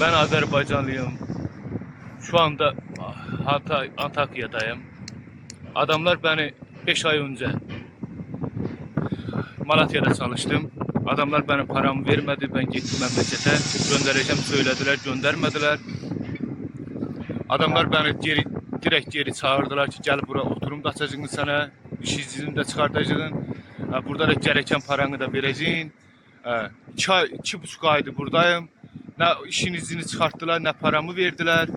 Ben Azerbaycanlıyım. Şu anda Hatay, Antakya'dayım. Adamlar beni 5 ay önce Malatya'da çalıştım. Adamlar benim paramı vermedi. Ben gittim memlekete. Göndereceğim söylediler. Göndermediler. Adamlar beni geri, direkt geri çağırdılar ki gel buraya oturum da açacaksın sana. İş iznini de çıkartacaksın. Burada da gereken paranı da vereceksin. İki, ay, buradayım. Ne işin iznini çıkarttılar ne paramı verdiler.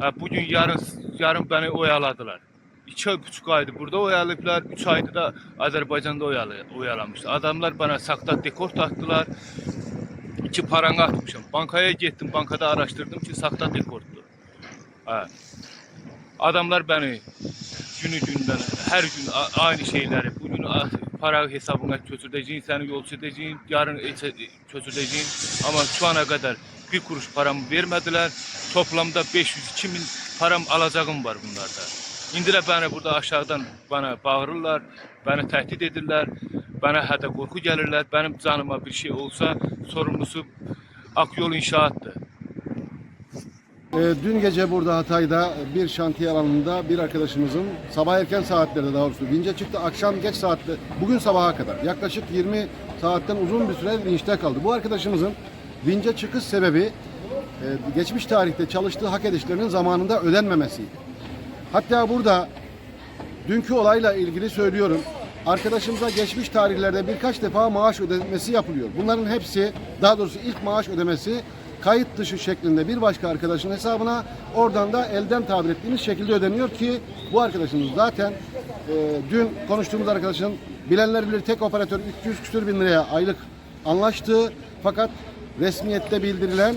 Ha, Bugün yarın yarın beni oyaladılar. İki ay buçuk aydır burada oyalayıplar. Üç aydır da Azerbaycan'da oyalı, oyalamışlar. Adamlar bana sakta dekort attılar. İki paranı atmışım. Bankaya gittim. Bankada araştırdım ki sakta dekorttu. Ha. Adamlar beni günü günden her gün aynı şeyleri bugün para hesabına götüreceğim, seni yol edeceğim, yarın götüreceğim ama şu ana kadar bir kuruş paramı vermediler. Toplamda 502 bin param alacağım var bunlarda. İndilər beni burada aşağıdan bana bağırırlar, beni tehdit edirlər, bana hətta korku gelirler. Benim canıma bir şey olsa sorumlusu Akyol İnşaat'tır. Ee, dün gece burada Hatay'da bir şantiye alanında bir arkadaşımızın sabah erken saatlerde daha doğrusu vinçe çıktı. Akşam geç saatte bugün sabaha kadar yaklaşık 20 saatten uzun bir süre vinçte kaldı. Bu arkadaşımızın vinçe çıkış sebebi e, geçmiş tarihte çalıştığı hak edişlerinin zamanında ödenmemesiydi. Hatta burada dünkü olayla ilgili söylüyorum. Arkadaşımıza geçmiş tarihlerde birkaç defa maaş ödemesi yapılıyor. Bunların hepsi daha doğrusu ilk maaş ödemesi kayıt dışı şeklinde bir başka arkadaşın hesabına oradan da elden tabir ettiğimiz şekilde ödeniyor ki bu arkadaşımız zaten e, dün konuştuğumuz arkadaşın bilenler bilir tek operatör 300 küsür bin liraya aylık anlaştığı fakat resmiyette bildirilen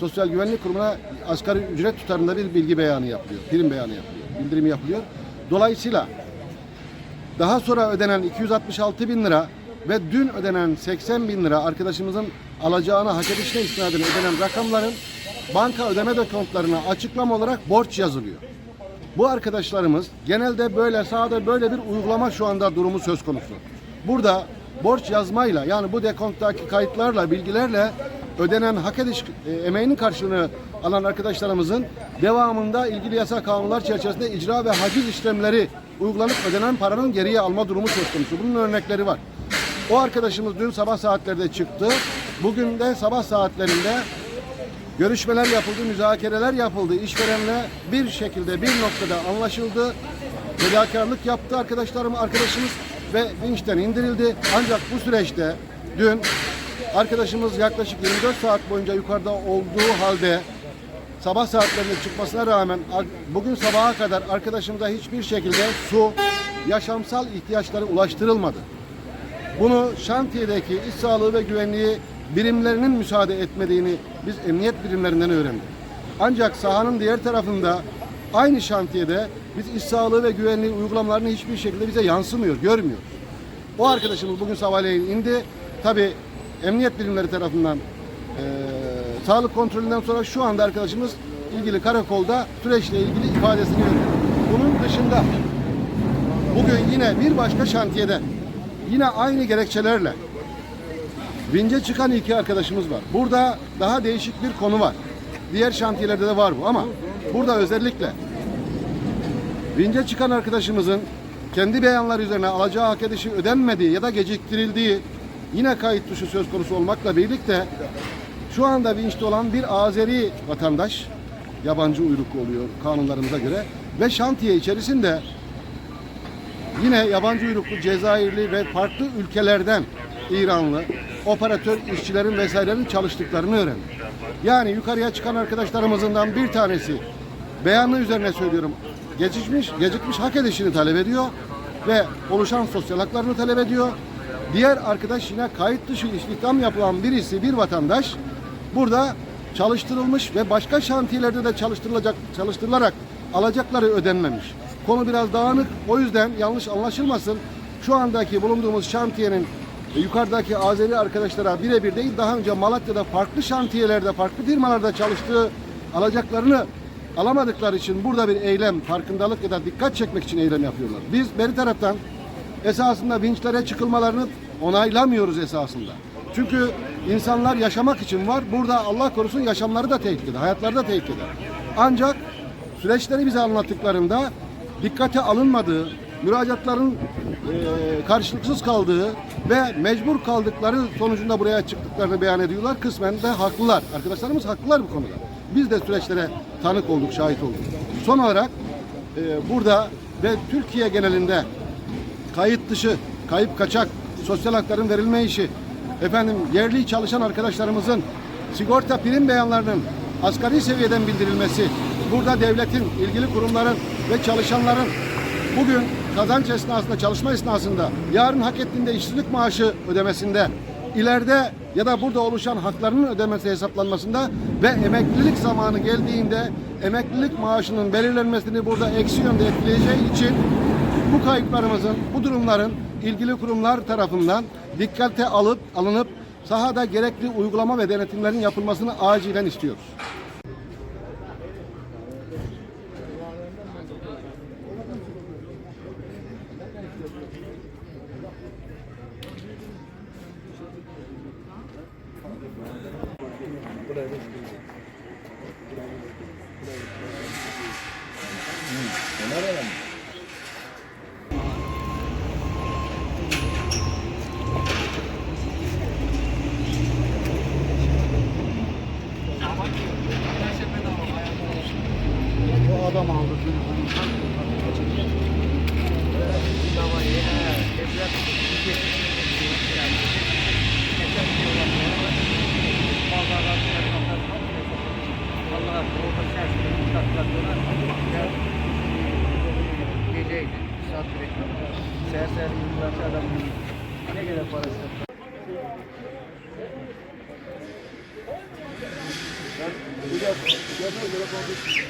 Sosyal Güvenlik Kurumu'na asgari ücret tutarında bir bilgi beyanı yapılıyor. Prim beyanı yapılıyor. Bildirim yapılıyor. Dolayısıyla daha sonra ödenen 266 bin lira ve dün ödenen 80 bin lira arkadaşımızın alacağına hak edişine istinaden ödenen rakamların banka ödeme dokümanlarına açıklama olarak borç yazılıyor. Bu arkadaşlarımız genelde böyle sahada böyle bir uygulama şu anda durumu söz konusu. Burada borç yazmayla yani bu dekonttaki kayıtlarla bilgilerle ödenen hak ediş e, emeğinin karşılığını alan arkadaşlarımızın devamında ilgili yasa kanunlar çerçevesinde icra ve haciz işlemleri uygulanıp ödenen paranın geriye alma durumu söz konusu. Bunun örnekleri var. O arkadaşımız dün sabah saatlerde çıktı. Bugün de sabah saatlerinde Görüşmeler yapıldı, müzakereler yapıldı. İşverenle bir şekilde bir noktada anlaşıldı. Fedakarlık yaptı arkadaşlarım, arkadaşımız ve vinçten indirildi. Ancak bu süreçte dün arkadaşımız yaklaşık 24 saat boyunca yukarıda olduğu halde sabah saatlerinde çıkmasına rağmen bugün sabaha kadar arkadaşımıza hiçbir şekilde su, yaşamsal ihtiyaçları ulaştırılmadı. Bunu şantiyedeki iş sağlığı ve güvenliği birimlerinin müsaade etmediğini biz emniyet birimlerinden öğrendik. Ancak sahanın diğer tarafında aynı şantiyede biz iş sağlığı ve güvenliği uygulamalarını hiçbir şekilde bize yansımıyor, görmüyor. O arkadaşımız bugün sabahleyin indi. Tabi emniyet birimleri tarafından eee, sağlık kontrolünden sonra şu anda arkadaşımız ilgili karakolda süreçle ilgili ifadesini veriyor. Bunun dışında bugün yine bir başka şantiyede yine aynı gerekçelerle Vince çıkan iki arkadaşımız var. Burada daha değişik bir konu var. Diğer şantiyelerde de var bu ama burada özellikle Vince çıkan arkadaşımızın kendi beyanları üzerine alacağı hak edişi ödenmediği ya da geciktirildiği yine kayıt dışı söz konusu olmakla birlikte şu anda vinçte olan bir Azeri vatandaş yabancı uyruklu oluyor kanunlarımıza göre ve şantiye içerisinde Yine yabancı uyruklu Cezayirli ve farklı ülkelerden İranlı operatör işçilerin vesairenin çalıştıklarını öğrendik. Yani yukarıya çıkan arkadaşlarımızdan bir tanesi beyanı üzerine söylüyorum gecikmiş, gecikmiş hak edişini talep ediyor ve oluşan sosyal haklarını talep ediyor. Diğer arkadaş yine kayıt dışı istihdam yapılan birisi, bir vatandaş burada çalıştırılmış ve başka şantiyelerde de çalıştırılacak, çalıştırılarak alacakları ödenmemiş. Konu biraz dağınık. O yüzden yanlış anlaşılmasın. Şu andaki bulunduğumuz şantiyenin e, yukarıdaki Azeri arkadaşlara birebir değil daha önce Malatya'da farklı şantiyelerde, farklı firmalarda çalıştığı alacaklarını alamadıkları için burada bir eylem, farkındalık ya da dikkat çekmek için eylem yapıyorlar. Biz beri taraftan esasında vinçlere çıkılmalarını onaylamıyoruz esasında. Çünkü insanlar yaşamak için var. Burada Allah korusun yaşamları da tehlikede, hayatları da tehlikede. Ancak süreçleri bize anlattıklarında dikkate alınmadığı, müracaatların e, karşılıksız kaldığı ve mecbur kaldıkları sonucunda buraya çıktıklarını beyan ediyorlar. Kısmen de haklılar. Arkadaşlarımız haklılar bu konuda. Biz de süreçlere tanık olduk, şahit olduk. Son olarak e, burada ve Türkiye genelinde kayıt dışı, kayıp kaçak, sosyal hakların verilme işi, efendim yerli çalışan arkadaşlarımızın sigorta prim beyanlarının asgari seviyeden bildirilmesi, burada devletin, ilgili kurumların ve çalışanların bugün kazanç esnasında, çalışma esnasında, yarın hak ettiğinde işsizlik maaşı ödemesinde, ileride ya da burada oluşan haklarının ödemesi hesaplanmasında ve emeklilik zamanı geldiğinde emeklilik maaşının belirlenmesini burada eksi yönde etkileyeceği için bu kayıplarımızın, bu durumların ilgili kurumlar tarafından dikkate alıp alınıp sahada gerekli uygulama ve denetimlerin yapılmasını acilen istiyoruz. Bu adam aldı. öyleydi. Saat üretimi. Seher seher yıllarca adam ne kadar parası Ben biraz gözüme göre konuştum.